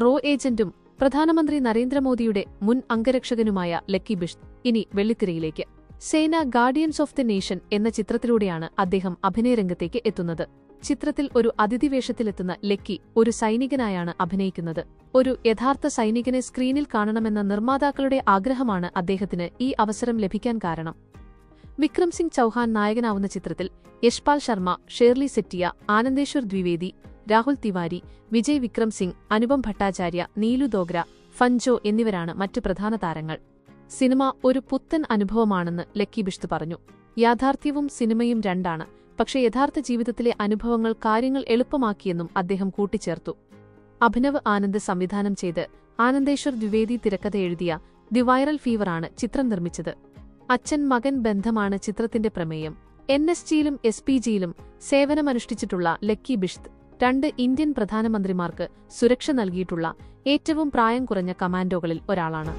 Raw ഏജന്റും പ്രധാനമന്ത്രി നരേന്ദ്രമോദിയുടെ മുൻ അംഗരക്ഷകനുമായ ലക്കി ബിഷ്ത്. ഇനി വെള്ളിത്തിരയിലേക്ക്. സേന ഗാർഡിയൻസ് ഓഫ് ദി നേഷൻ എന്ന ചിത്രത്തിലൂടെയാണ് അദ്ദേഹം അഭിനയരംഗത്തേക്ക് എത്തുന്നത്. ചിത്രത്തിൽ ഒരു അതിഥിവേഷത്തിലെത്തുന്ന ലക്കി ഒരു സൈനികനായാണ് അഭിനയിക്കുന്നത്. ഒരു യഥാർത്ഥ സൈനികനെ സ്ക്രീനിൽ കാണണമെന്ന നിർമ്മാതാക്കളുടെ ആഗ്രഹമാണ് അദ്ദേഹത്തിന് ഈ അവസരം ലഭിക്കാൻ കാരണം. വിക്രം സിംഗ് ചൌഹാൻ നായകനാവുന്ന ചിത്രത്തിൽ യശ്പാൽ ശർമ്മ ഷേർലി സെറ്റിയ ആനന്ദേശ്വർ ദ്വിവേദി രാഹുൽ തിവാരി വിജയ് വിക്രം സിംഗ് അനുപം ഭട്ടാചാര്യ നീലു ദോഗ്ര ഫഞ്ചോ എന്നിവരാണ് മറ്റു പ്രധാന താരങ്ങൾ. സിനിമ ഒരു പുത്തൻ അനുഭവമാണെന്ന് ലക്കി ബിഷ്ത് പറഞ്ഞു. യാഥാർത്ഥ്യവും സിനിമയും രണ്ടാണ് പക്ഷെ യഥാർത്ഥ ജീവിതത്തിലെ അനുഭവങ്ങൾ കാര്യങ്ങൾ എളുപ്പമാക്കിയെന്നും അദ്ദേഹം കൂട്ടിച്ചേർത്തു. അഭിനവ് ആനന്ദ് സംവിധാനം ചെയ്ത് ആനന്ദേശ്വർ ദ്വിവേദി തിരക്കഥ എഴുതിയ ദി വൈറൽ ഫീവറാണ് ചിത്രം നിർമ്മിച്ചത്. അച്ഛൻ മകൻ ബന്ധമാണ് ചിത്രത്തിന്റെ പ്രമേയം. എൻ എസ് ജിയിലും എസ് പി ജിയിലും സേവനമനുഷ്ഠിച്ചിട്ടുള്ള ലക്കി ബിഷ്ത് രണ്ട് ഇന്ത്യൻ പ്രധാനമന്ത്രിമാർക്ക് സുരക്ഷ നൽകിയിട്ടുള്ള ഏറ്റവും പ്രായം കുറഞ്ഞ കമാൻഡോകളിൽ ഒരാളാണ്